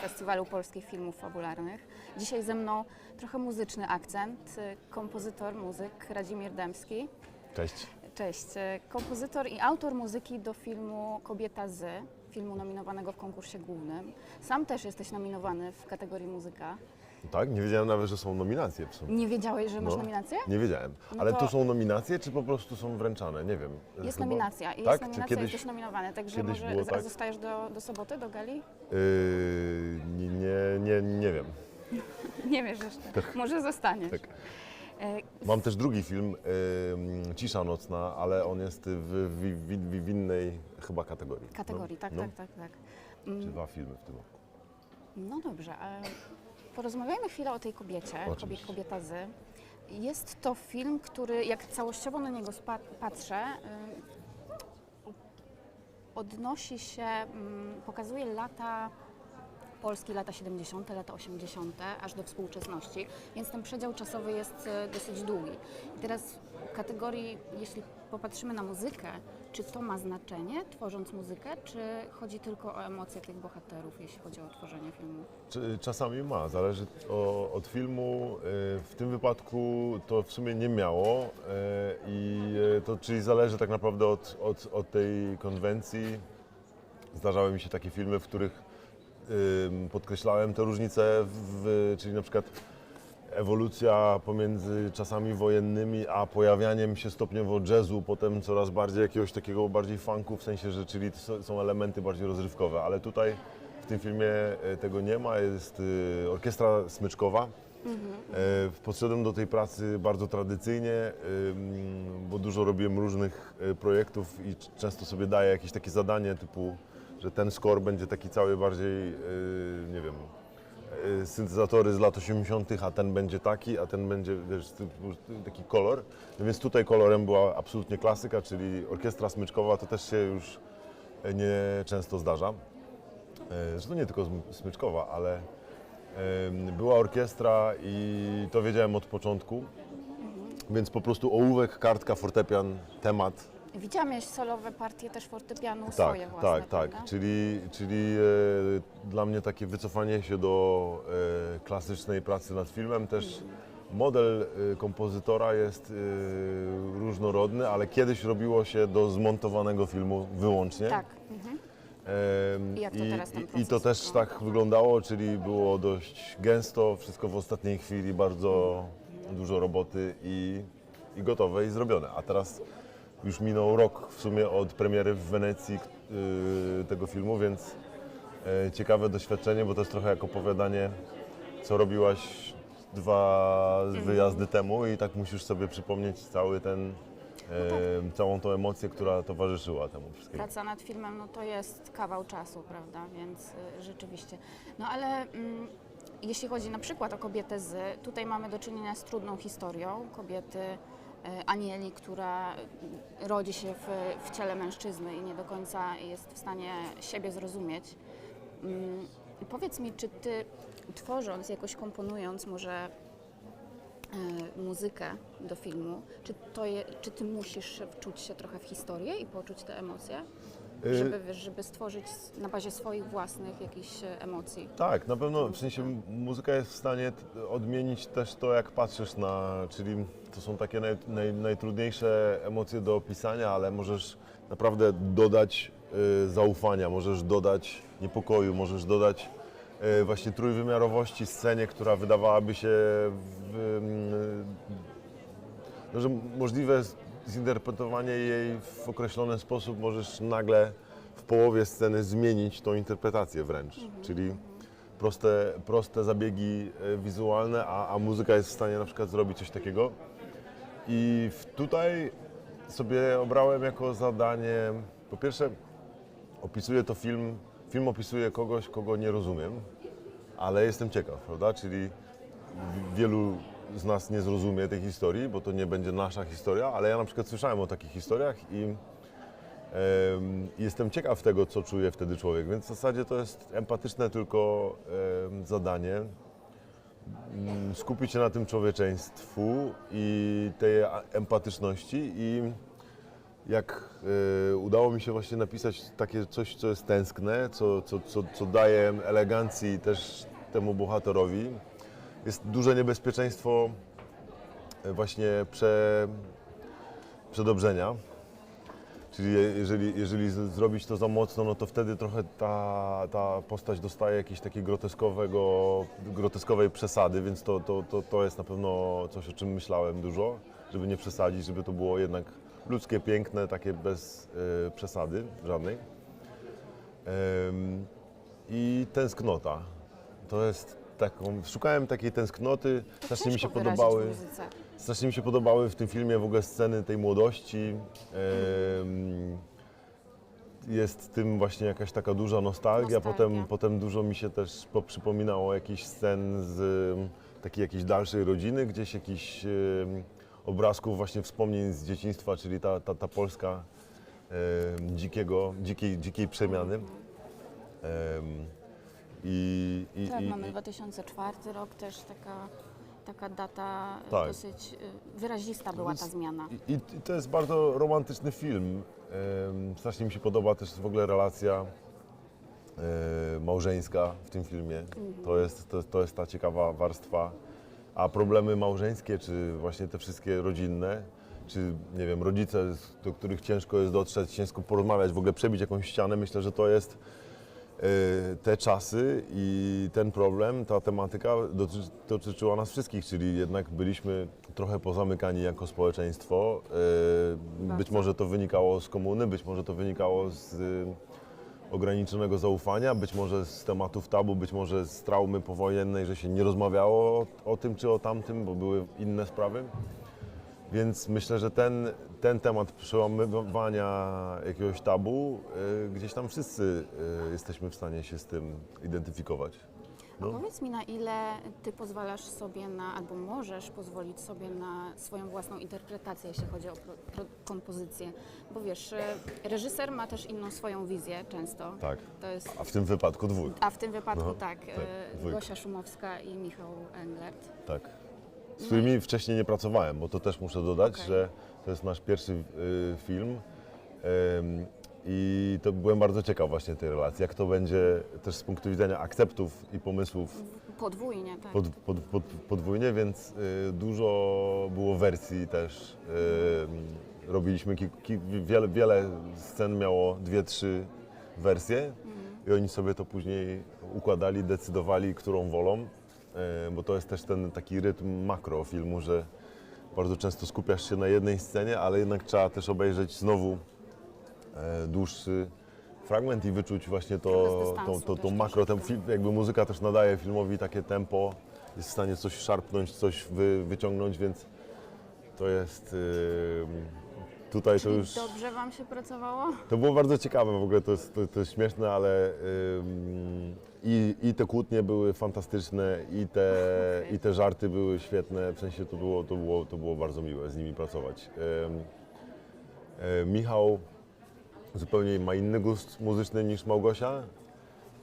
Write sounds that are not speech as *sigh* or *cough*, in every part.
Festiwalu Polskich Filmów Fabularnych. Dzisiaj ze mną trochę muzyczny akcent, y, kompozytor, muzyk Radzimir Dębski. Cześć. Cześć. Y, Kompozytor i autor muzyki do filmu Kobieta z, filmu nominowanego w konkursie głównym. Sam też jesteś nominowany w kategorii muzyka. Tak, nie wiedziałem nawet, że są nominacje w sumie. Nie wiedziałeś, że masz No, nominację? Nie wiedziałem. No Ale to- to są nominacje, czy po prostu są wręczane? Nie wiem. Jest Chyba- nominacja i tak? jest Czy nominacja, kiedyś, jesteś nominowany, także kiedyś może było zaraz tak? zostajesz do, do soboty, do gali? Yy, nie, nie, nie, nie wiem. *laughs* Nie wiesz jeszcze, może zostaniesz. Tak. E, Mam też drugi film, Cisza nocna, ale on jest w, w, w, w innej chyba kategorii. Kategorii, no, tak, no, tak, tak, tak. Czy dwa filmy w tym roku. No dobrze, ale porozmawiajmy chwilę o tej kobiecie, kobie, Oczywiście. kobieta z. Jest to film, który jak całościowo na niego patrzę, y, odnosi się, mm, pokazuje lata Polski, lata 70., lata 80., aż do współczesności, więc ten przedział czasowy jest e, dosyć długi. I teraz w kategorii, jeśli popatrzymy na muzykę, czy to ma znaczenie, tworząc muzykę, czy chodzi tylko o emocje tych bohaterów, jeśli chodzi o tworzenie filmu? Czasami ma, zależy o, od filmu. Yy, W tym wypadku to w sumie nie miało yy, i yy, to czyli zależy tak naprawdę od, od, od tej konwencji. Zdarzały mi się takie filmy, w których podkreślałem te różnice, w, czyli na przykład ewolucja pomiędzy czasami wojennymi, a pojawianiem się stopniowo jazzu, potem coraz bardziej jakiegoś takiego bardziej funku, w sensie, że czyli są- elementy bardziej rozrywkowe, ale tutaj w tym filmie e, tego nie ma, jest e, orkiestra smyczkowa. E, Podszedłem do tej pracy bardzo tradycyjnie, bo dużo robiłem różnych projektów i często sobie daję jakieś takie zadanie typu, że ten score będzie taki cały bardziej, nie wiem, syntezatory z lat 80., a ten będzie taki, a ten będzie wiesz, taki kolor. No więc tutaj kolorem była absolutnie klasyka, czyli orkiestra smyczkowa, to też się już e, nie często zdarza. E, Zresztą nie tylko sm- smyczkowa, ale była orkiestra i to wiedziałem od początku. Więc po prostu ołówek, kartka, fortepian, temat. Widziałam miałeś solowe partie też fortepianu Tak, swoje własne, tak, tak. prawda? Czyli, czyli e, dla mnie takie wycofanie się do e, klasycznej pracy nad filmem też. Model e, kompozytora jest e, różnorodny, ale kiedyś robiło się do zmontowanego filmu wyłącznie. Tak. Mhm. Em, I jak to teraz ten i, to też wygląda? tak wyglądało, czyli było dość gęsto, wszystko w ostatniej chwili, bardzo dużo roboty i, i gotowe i zrobione. A teraz już minął rok w sumie od premiery w Wenecji y, tego filmu, więc e, ciekawe doświadczenie, bo to jest trochę jak opowiadanie, co robiłaś dwa wyjazdy temu i tak musisz sobie przypomnieć cały ten, No e, całą tą emocję, która towarzyszyła temu wszystkiemu. Praca nad filmem, no to jest kawał czasu, prawda, więc y, rzeczywiście. No ale mm, jeśli chodzi na przykład o kobietę z, tutaj mamy do czynienia z trudną historią kobiety Anieli, która rodzi się w, w ciele mężczyzny i nie do końca jest w stanie siebie zrozumieć. Mm, Powiedz mi, czy ty tworząc, jakoś komponując może e, muzykę do filmu, czy, to je, czy ty musisz wczuć się trochę w historię i poczuć te emocje? Y- Żeby, wiesz, żeby stworzyć na bazie swoich własnych jakichś e, emocji. Tak, na pewno w sensie muzyka jest w stanie odmienić też to, jak patrzysz na, czyli to są takie naj, naj, najtrudniejsze emocje do opisania, ale możesz naprawdę dodać y, zaufania, możesz dodać niepokoju, możesz dodać y, właśnie trójwymiarowości scenie, która wydawałaby się w, y, no, że możliwe zinterpretowanie jej w określony sposób, możesz nagle w połowie sceny zmienić tą interpretację wręcz. Czyli proste, proste zabiegi e, wizualne, a, a muzyka jest w stanie na przykład zrobić coś takiego. I tutaj sobie obrałem jako zadanie, po pierwsze opisuje to film, film opisuje kogoś, kogo nie rozumiem, ale jestem ciekaw, prawda? Czyli wielu z nas nie zrozumie tej historii, bo to nie będzie nasza historia, ale ja na przykład słyszałem o takich historiach i em, jestem ciekaw tego, co czuje wtedy człowiek, więc w zasadzie to jest empatyczne tylko zadanie. Mm, Skupić się na tym człowieczeństwu i tej empatyczności i jak e, udało mi się właśnie napisać takie coś, co jest tęskne, co, co, co, co daje elegancji też temu bohaterowi, jest duże niebezpieczeństwo e, właśnie prze, przedobrzenia. Czyli je- jeżeli, jeżeli zrobić to za mocno, no to wtedy trochę ta, ta postać dostaje jakiejś takiej groteskowego, groteskowej przesady, więc to, to, to, to jest na pewno coś, o czym myślałem dużo, żeby nie przesadzić, żeby to było jednak ludzkie, piękne, takie bez e, przesady żadnej. Em, I tęsknota. To jest taką, szukałem takiej tęsknoty, To strasznie mi się podobały. Strasznie mi się podobały w tym filmie w ogóle sceny tej młodości. Jest tym właśnie jakaś taka duża nostalgia. Nostalgia. Potem, potem dużo mi się też poprzypominało jakichś scen z takiej jakiejś dalszej rodziny, gdzieś jakichś em, obrazków właśnie wspomnień z dzieciństwa, czyli ta, ta, ta Polska dzikiego, dzikiej, dzikiej przemiany. Em, I, i, Tak, i, mamy i, 2004 rok, też taka, taka data y, Tak. dosyć y, wyrazista była ta zmiana. I, I to jest bardzo romantyczny film. Em, Strasznie mi się podoba też w ogóle relacja e, małżeńska w tym filmie. To, jest, to, to jest ta ciekawa warstwa. A problemy małżeńskie, czy właśnie te wszystkie rodzinne, czy nie wiem, rodzice, do których ciężko jest dotrzeć, ciężko porozmawiać, w ogóle przebić jakąś ścianę, myślę, że to jest e, te czasy i ten problem, ta tematyka dotyczy, dotyczyła nas wszystkich, czyli jednak byliśmy trochę pozamykani jako społeczeństwo. E, Być może to wynikało z komuny, być może to wynikało z e, ograniczonego zaufania, być może z tematów tabu, być może z traumy powojennej, że się nie rozmawiało o, o tym czy o tamtym, bo były inne sprawy. Więc myślę, że ten, ten temat przełamywania jakiegoś tabu, y, gdzieś tam wszyscy y, jesteśmy w stanie się z tym identyfikować. No. Powiedz mi, na ile ty pozwalasz sobie na, albo możesz pozwolić sobie na swoją własną interpretację, jeśli chodzi o pro, pro, kompozycję. Bo wiesz, e, reżyser ma też inną swoją wizję często. Tak. Jest, A w tym wypadku dwóch. a w tym wypadku tak, tak. Gosia Szumowska i Michał Englert. Tak. Z którymi wcześniej nie pracowałem, bo to też muszę dodać, Okej. że to jest nasz pierwszy y, film. Ym, I to byłem bardzo ciekaw właśnie tej relacji, jak to będzie też z punktu widzenia akceptów i pomysłów Podwójnie, tak. pod, pod, pod, podwójnie, więc y, dużo było wersji też. Y, robiliśmy ki, ki, wiele, wiele scen miało dwie, trzy wersje i oni sobie to później układali, decydowali, którą wolą, bo to jest też ten taki rytm makro filmu, że bardzo często skupiasz się na jednej scenie, ale jednak trzeba też obejrzeć znowu e, dłuższy fragment i wyczuć właśnie to, to, to, to makro, ten film, jakby muzyka też nadaje filmowi takie tempo, jest w stanie coś szarpnąć, coś wy, wyciągnąć, więc to jest y, tutaj to Czyli już, dobrze Wam się pracowało? to było bardzo ciekawe w ogóle, to jest, to, to jest śmieszne, ale ym, i, i te kłótnie były fantastyczne i te, i te żarty były świetne, w sensie to było, to było, to było bardzo miłe z nimi pracować. Ym, e, Michał zupełnie ma inny gust muzyczny niż Małgosia.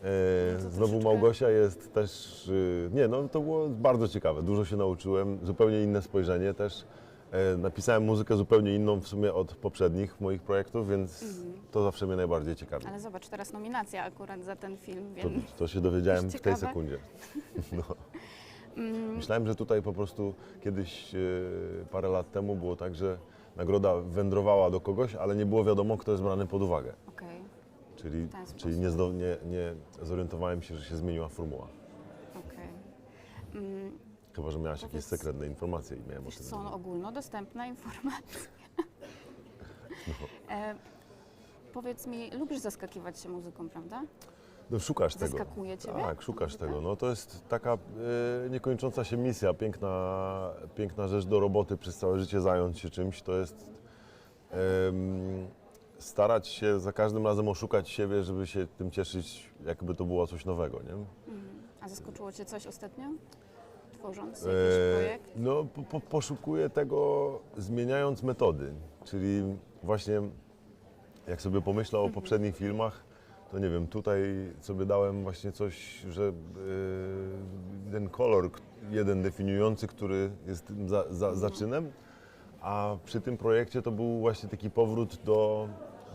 E, No Znowu Małgosia jest też, y, nie no to było bardzo ciekawe, dużo się nauczyłem, zupełnie inne spojrzenie też. E, Napisałem muzykę zupełnie inną w sumie od poprzednich moich projektów, więc to zawsze mnie najbardziej ciekawi. Ale zobacz, teraz nominacja akurat za ten film, To, więc to się dowiedziałem w tej sekundzie. *laughs* No. Mm. Myślałem, że tutaj po prostu kiedyś, e, parę lat temu było tak, że nagroda wędrowała do kogoś, ale nie było wiadomo, kto jest brany pod uwagę. okej, Czyli, czyli nie, nie, nie zorientowałem się, że się zmieniła formuła. okej. Mm, Chyba, że miałaś jakieś Powiedz- sekretne informacje i miałem o tym. co, no, ogólnodostępna informacja. No. *laughs* E, powiedz mi, lubisz zaskakiwać się muzyką, prawda? No, szukasz tego. Zaskakuje Ciebie Tak, szukasz muzyka? tego. No, to jest taka e, niekończąca się misja, piękna, piękna rzecz do roboty, przez całe życie zająć się czymś. To jest starać się za każdym razem oszukać siebie, żeby się tym cieszyć, jakby to było coś nowego. Nie? Mhm. A zaskoczyło Cię coś ostatnio? Tworząc jakiś E, projekt? No, po, po, poszukuję tego zmieniając metody, czyli właśnie jak sobie pomyślę o poprzednich filmach, to nie wiem, tutaj sobie dałem właśnie coś, że e, ten kolor jeden definiujący, który jest tym za, za, zaczynem, a przy tym projekcie to był właśnie taki powrót do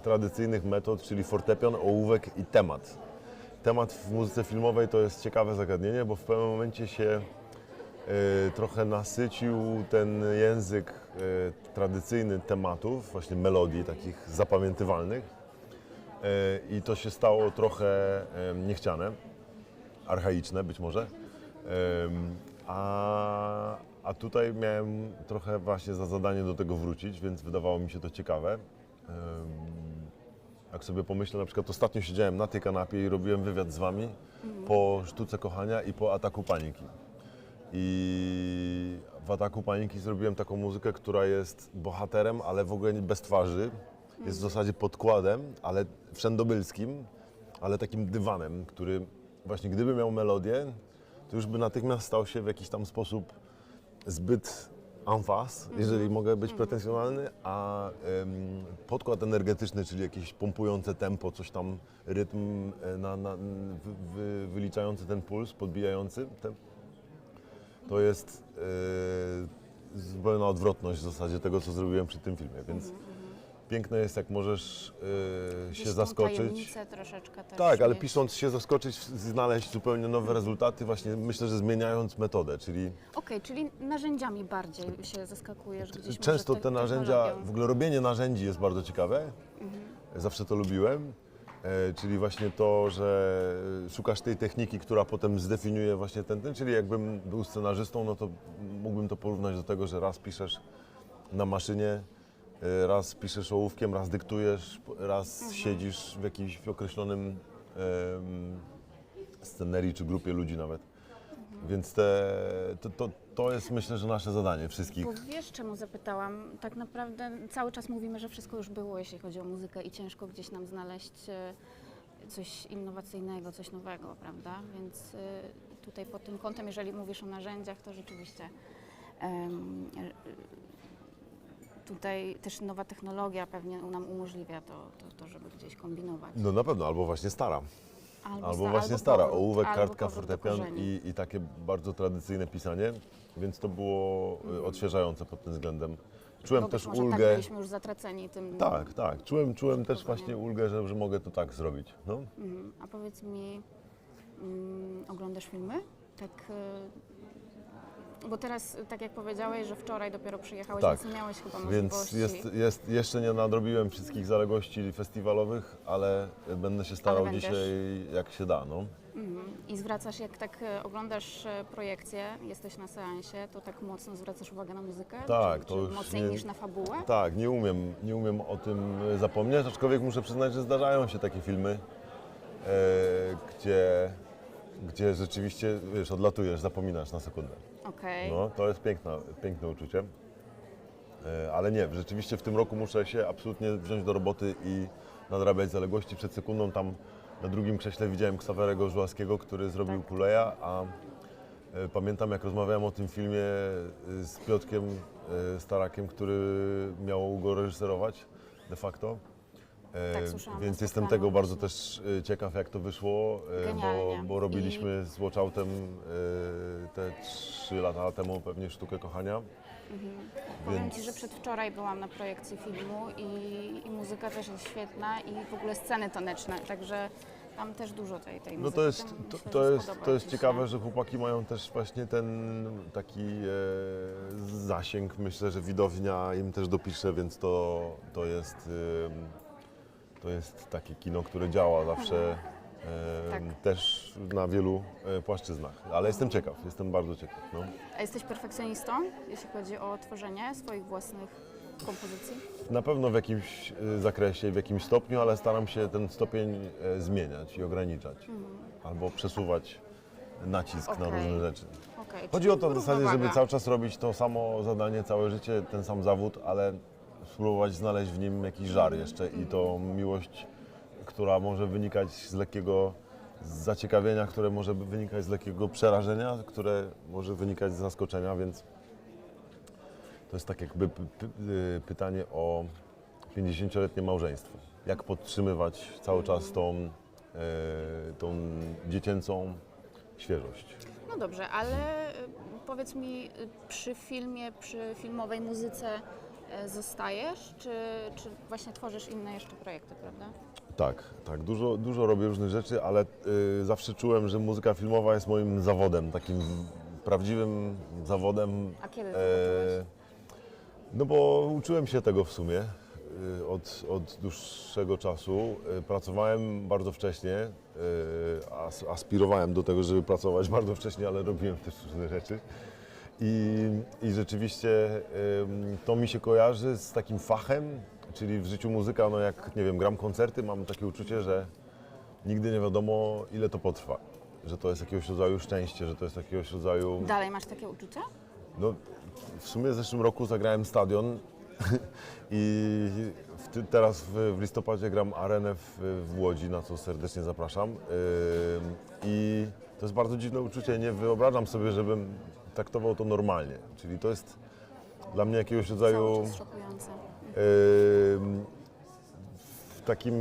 tradycyjnych metod, czyli fortepian, ołówek i temat. Temat w muzyce filmowej to jest ciekawe zagadnienie, bo w pewnym momencie się trochę nasycił ten język e, tradycyjny tematów, właśnie melodii takich zapamiętywalnych e, i to się stało trochę niechciane, archaiczne być może. A, a tutaj miałem trochę właśnie za zadanie do tego wrócić, więc wydawało mi się to ciekawe. Jak sobie pomyślę, na przykład ostatnio siedziałem na tej kanapie i robiłem wywiad z Wami po Sztuce Kochania i po Ataku Paniki. I w Ataku Paniki zrobiłem taką muzykę, która jest bohaterem, ale w ogóle bez twarzy. Jest w zasadzie podkładem, ale wszędobylskim, ale takim dywanem, który właśnie gdyby miał melodię, to już by natychmiast stał się w jakiś tam sposób zbyt en face, jeżeli mogę być pretensjonalny, a em, podkład energetyczny, czyli jakieś pompujące tempo, coś tam, rytm e, na, na, wy, wy, wyliczający ten puls, podbijający, ten, to jest e, zupełna odwrotność w zasadzie tego, co zrobiłem przy tym filmie, więc piękne jest, jak możesz Gdzieś się zaskoczyć. troszeczkę też Tak, ale pisząc się zaskoczyć, znaleźć zupełnie nowe rezultaty, właśnie myślę, że zmieniając metodę, czyli Okej, czyli narzędziami bardziej się zaskakujesz gdzieś często te te- narzędzia, w ogóle robienie narzędzi jest bardzo ciekawe, Mhm. zawsze to lubiłem, czyli właśnie to, że szukasz tej techniki, która potem zdefiniuje właśnie ten, ten, czyli jakbym był scenarzystą, no to mógłbym to porównać do tego, że raz piszesz na maszynie, e, raz piszesz ołówkiem, raz dyktujesz, raz Mhm. siedzisz w jakimś określonym em, scenerii czy grupie ludzi nawet. Więc te, to, to, to jest myślę, że nasze zadanie wszystkich. Bo wiesz, czemu zapytałam? Tak naprawdę cały czas mówimy, że wszystko już było, jeśli chodzi o muzykę i ciężko gdzieś nam znaleźć e, coś innowacyjnego, coś nowego, prawda? Więc e, tutaj pod tym kątem, jeżeli mówisz o narzędziach, to rzeczywiście e, tutaj też nowa technologia pewnie nam umożliwia to, to, to żeby gdzieś kombinować. No na pewno, albo właśnie stara. Albo sta- właśnie stara, powrót- ołówek, albo kartka, fortepian i, i takie bardzo tradycyjne pisanie, więc to było y, odświeżające pod tym względem. Czułem też może tak ulgę. byliśmy już zatraceni tym. Tak, tak. Czułem, czułem też właśnie ulgę, że, że mogę to tak zrobić. No. Mhm. A powiedz mi, mm, oglądasz filmy? Tak. Bo teraz, tak jak powiedziałeś, że wczoraj dopiero przyjechałeś, Tak. więc nie miałeś chyba Więc możliwości. jest, jest, jeszcze nie nadrobiłem wszystkich zaległości festiwalowych, ale będę się starał będziesz. dzisiaj jak się da. No. Mhm. I zwracasz, jak tak y, oglądasz y, projekcję, jesteś na seansie, to tak mocno zwracasz uwagę na muzykę? Tak, czy, to czy już mocniej nie- niż na fabułę? Tak, nie umiem, nie umiem o tym y, zapomnieć, aczkolwiek muszę przyznać, że zdarzają się takie filmy, e, gdzie, gdzie rzeczywiście wiesz, odlatujesz, zapominasz na sekundę. Okej. No, to jest piękna, piękne uczucie. E, Ale nie, rzeczywiście w tym roku muszę się absolutnie wziąć do roboty i nadrabiać zaległości. Przed sekundą tam na drugim krześle widziałem Ksawerego Żułaskiego, który zrobił Tak. Kuleja, a e, pamiętam jak rozmawiałem o tym filmie e, z Piotkiem e, Starakiem, który miał go reżyserować de facto. E, Tak, słyszałam na Więc jestem spotkaniu tego bardzo też e, ciekaw, jak to wyszło, e, bo, Genialnie. bo robiliśmy z Watchoutem e, te trzy lata temu pewnie sztukę kochania. Powiem więc- Ci, że przedwczoraj byłam na projekcji filmu i, i muzyka też jest świetna i w ogóle sceny taneczne, także tam też dużo tej, tej No muzyki. to jest, Tam to, myślę, to że jest, spodoba to jest ci się. ciekawe, że chłopaki mają też właśnie ten taki e, zasięg. Myślę, że widownia im też dopisze, więc to, to jest to jest takie kino, które działa zawsze em, Tak. też na wielu e, płaszczyznach. Ale jestem ciekaw, jestem bardzo ciekaw. No. A jesteś perfekcjonistą, jeśli chodzi o tworzenie swoich własnych kompozycji? Na pewno w jakimś e, zakresie, w jakimś stopniu, ale staram się ten stopień e, zmieniać i ograniczać. Albo przesuwać nacisk na Okej. różne rzeczy. Okej, Chodzi czyli o to w zasadzie, żeby równowaga. cały czas robić to samo zadanie, całe życie, ten sam zawód, ale spróbować znaleźć w nim jakiś żar jeszcze i to miłość, która może wynikać z lekkiego zaciekawienia, które może wynikać z lekkiego przerażenia, które może wynikać z zaskoczenia, więc to jest tak jakby y, pytanie o 50-letnie małżeństwo. Jak podtrzymywać cały czas tą, e, tą dziecięcą świeżość. No dobrze, ale y, powiedz mi y, przy filmie, przy filmowej muzyce, zostajesz, czy, czy właśnie tworzysz inne jeszcze projekty, prawda? Tak, tak, dużo, dużo robię różnych rzeczy, ale y, zawsze czułem, że muzyka filmowa jest moim zawodem, takim prawdziwym zawodem. A kiedy to E, no bo uczyłem się tego w sumie y, od, od dłuższego czasu. Y, Pracowałem bardzo wcześnie, as, aspirowałem do tego, żeby pracować bardzo wcześnie, ale robiłem też różne rzeczy. I, i rzeczywiście to mi się kojarzy z takim fachem, czyli w życiu muzyka, no jak nie wiem, gram koncerty, mam takie uczucie, że nigdy nie wiadomo ile to potrwa. Że to jest jakiegoś rodzaju szczęście, że to jest jakiegoś rodzaju Dalej masz takie uczucia? no, w sumie w zeszłym roku zagrałem stadion *laughs* i w teraz w, w listopadzie gram arenę w, w Łodzi, na co serdecznie zapraszam. Ym, I to jest bardzo dziwne uczucie. Nie wyobrażam sobie, żebym traktował to normalnie. Czyli to jest dla mnie jakiegoś rodzaju w takim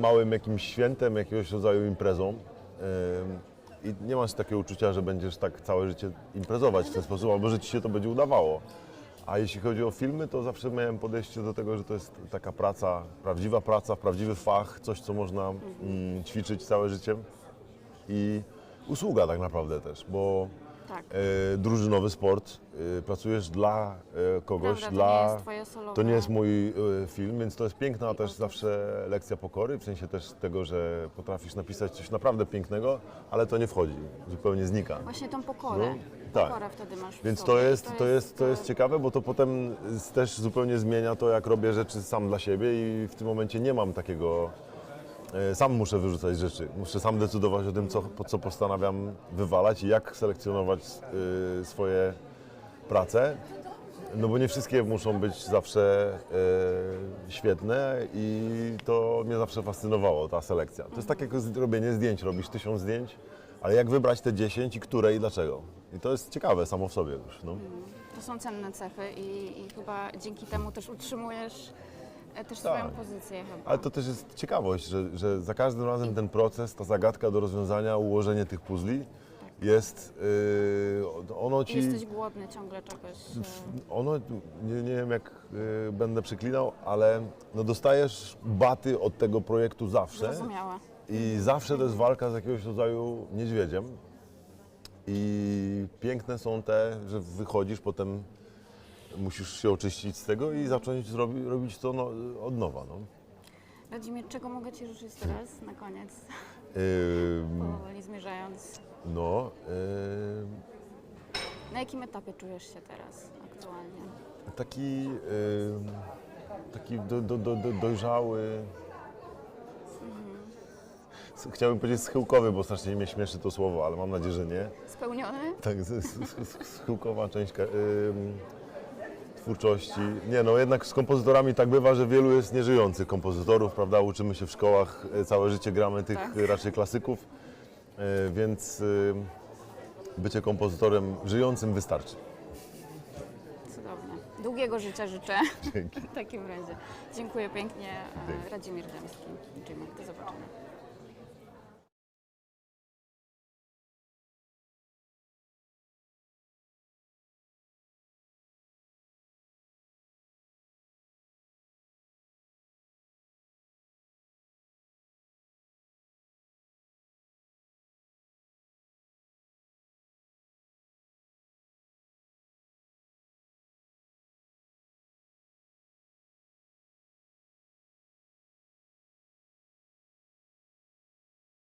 małym jakimś świętem, jakiegoś rodzaju imprezą. Ym, I nie masz takiego uczucia, że będziesz tak całe życie imprezować w ten sposób, albo że ci się to będzie udawało. A jeśli chodzi o filmy, to zawsze miałem podejście do tego, że to jest taka praca, prawdziwa praca, prawdziwy fach, coś, co można mm, ćwiczyć całe życie. I usługa tak naprawdę też, bo Tak. e, drużynowy sport, e, pracujesz dla e, kogoś, Prawda, to dla... nie jest twoje solowe. To nie jest mój e, film, więc to jest piękna też zawsze lekcja pokory, w sensie też tego, że potrafisz napisać coś naprawdę pięknego, ale to nie wchodzi, zupełnie znika. Właśnie tą pokorę. No, tak. Pokorę wtedy masz w Więc to jest, to jest, to jest e, ciekawe, bo to potem z- też zupełnie zmienia to, jak robię rzeczy sam dla siebie i w tym momencie nie mam takiego. E, Sam muszę wyrzucać rzeczy. Muszę sam decydować o tym, co, po co postanawiam wywalać i jak selekcjonować e, swoje prace. No bo nie wszystkie muszą być zawsze e, świetne i to mnie zawsze fascynowało, ta selekcja. To jest tak jak robienie zdjęć, robisz tysiąc zdjęć, ale jak wybrać te 10 i które i dlaczego? I to jest ciekawe samo w sobie już. No. To są cenne cechy i, i chyba dzięki temu też utrzymujesz też swoją pozycję chyba. Tak. Ale to też jest ciekawość, że, że za każdym razem ten proces, ta zagadka do rozwiązania, ułożenie tych puzli jest, yy, ono ci... Jesteś głodny ciągle czegoś. e, Ono, nie, nie wiem jak y, będę przeklinał, ale no dostajesz baty od tego projektu zawsze Zrozumiała. i zawsze to jest walka z jakiegoś rodzaju niedźwiedziem. I piękne są te, że wychodzisz, potem musisz się oczyścić z tego i zacząć robić to no, od nowa. No. Czego mogę Ci życzyć teraz na koniec, Ym, powoli zmierzając? no Na jakim etapie czujesz się teraz aktualnie? taki, ym, taki do, do, do, do, dojrzały. S- Chciałbym powiedzieć schyłkowy, bo strasznie mnie śmieszy to słowo, ale mam nadzieję, że nie. Spełniony? Tak, schyłkowa część ym, twórczości. Nie no, jednak z kompozytorami tak bywa, że wielu jest nieżyjących kompozytorów, prawda? Uczymy się w szkołach, e, całe życie gramy tych Tak. e, raczej klasyków, e, więc bycie kompozytorem żyjącym wystarczy. Cudownie. Długiego życia życzę Dzięki. *laughs* w takim razie. Dziękuję pięknie. Dzięki. Radzimir Dębski. Jimmy, do zobaczenia.